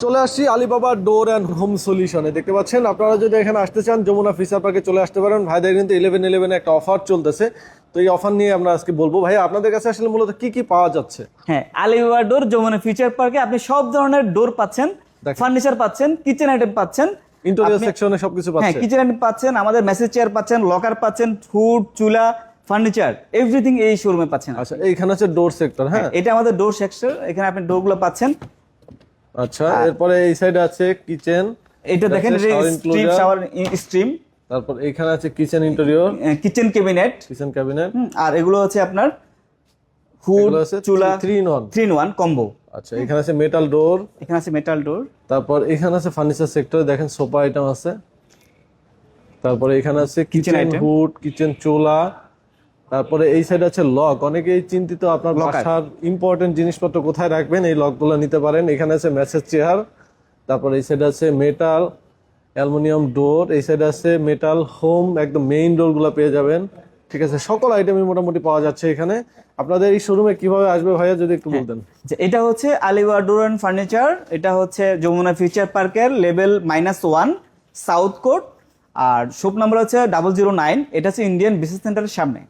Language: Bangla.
চলে আসছি আলিবাবা ডোর অ্যান্ড হোম সলিউশনে দেখতে পাচ্ছেন আপনারা যদি এখানে আসতে চান যমুনা ফিসার পার্কে চলে আসতে পারেন। ভাইদের কিন্তু ইলেভেন ইলেভেনে একটা অফার চলতেছে। তো এই অফার নিয়ে আমরা আজকে বলব। ভাই আপনাদের কাছে আসলে মূলত কি কি পাওয়া যাচ্ছে? হ্যাঁ আলিবাবা ডোর যমুনা ফিউচার পার্কে আপনি সব ধরনের ডোর পাচ্ছেন। ফার্নিচার পাচ্ছেন কিচেন আইটেম পাচ্ছেন। ইন্টেরিয়র সেকশনে সবকিছু হ্যাঁ কিচেন আইটেম পাচ্ছেন আমাদের মেসেজ চেয়ার পাচ্ছেন লকার পাচ্ছেন ফুড চুলা ফার্নিচার এভরিথিং এই শোরুমে পাচ্ছেন আচ্ছা এইখানে হচ্ছে ডোর সেক্টর হ্যাঁ? এটা আমাদের ডোর সেক্টর এখানে আপনি ডোরগুলো পাচ্ছেন। আচ্ছা এরপরে এই সাইডে আছে কিচেন এটা দেখেন স্ট্রিম শাওয়ার স্ট্রিম তারপর এখানে আছে kitchen interior kitchen cabinet kitchen cabinet আর এগুলো হচ্ছে আপনার আছে চুলা three in one three in one combo আচ্ছা এখানে আছে মেটাল ডোর এখানে আছে মেটাল ডোর তারপর এখানে আছে ফার্নিচার সেক্টর দেখেন সোফা আইটেম আছে। তারপরে এখানে আছে কিচেন। হুড কিচেন চোলা। তারপরে এই সাইড আছে লক অনেকেই চিন্তিত আপনার। বাসার ইম্পর্টেন্ট জিনিসপত্র কোথায় রাখবেন এই লকগুলো নিতে পারেন। এখানে আছে ম্যাসেজ চেয়ার তারপর এই সাইড আছে মেটাল অ্যালুমিনিয়াম ডোর এই সাইড আছে মেটাল হোম একদম মেইন ডোরগুলো পেয়ে যাবেন। ঠিক আছে সকল আইটেমই মোটামুটি পাওয়া যাচ্ছে এখানে। আপনাদের এই শোরুমে কীভাবে আসবে ভাইয়া যদি একটু বলতেন। যে এটা হচ্ছে আলিগড় ডোর অ্যান্ড ফার্নিচার এটা হচ্ছে যমুনা ফিউচার পার্কের level minus one south court আর শপ নাম্বার হচ্ছে ডাবল জিরো নাইন এটা হচ্ছে ইন্ডিয়ান বিসনেস সেন্টারের সামনে।